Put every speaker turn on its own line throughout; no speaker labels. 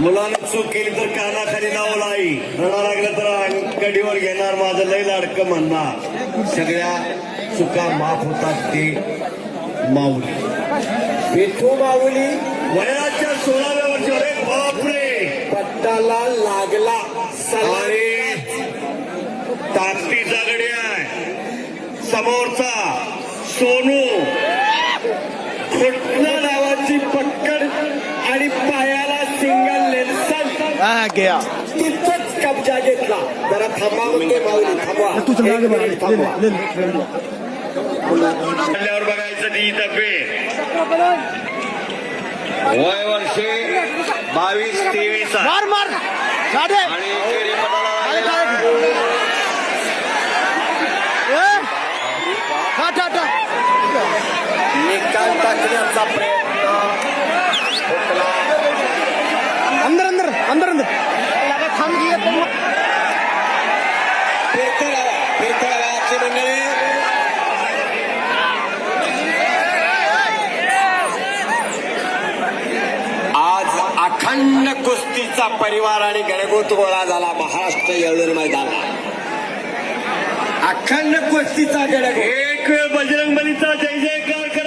मुलानं चूक केली तर कानाखाली नाव लाई रडा लागलं तर अंगकडीवर घेणार माझं लय लाडकं म्हणणार. सगळ्या चुका माफ होतात ते माऊली.
विठू माऊली.
वयाच्या सोळाव्या वर्षी अरे बापरे.
पट्टाला लागला
ताकदी जागडी आहे. समोरचा सोनू.
खुटणा
हा गया
तिथंच कब्जा घेतला. जरा थांबा म्हणते माऊली थांबवा
तू
एक मिनिट थांबवा
खाल्ल्यावर बघायचं ती तब्येत वय वर्षे बावीस तेवीस आहे.
मार मार.
आणि
टा.
निकाल टाकण्याचा अखंड कुस्तीचा परिवार आणि गणगोत गोळा झाला महाराष्ट्र येळूर मैदाना अखंड कुस्तीचा गणगोत
एक बजरंगबलीचा जय जयकार.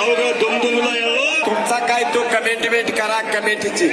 अवघ दुमदुमला येऊ
तुमचा काय तो कमेंटमेंट करा कमेटीची.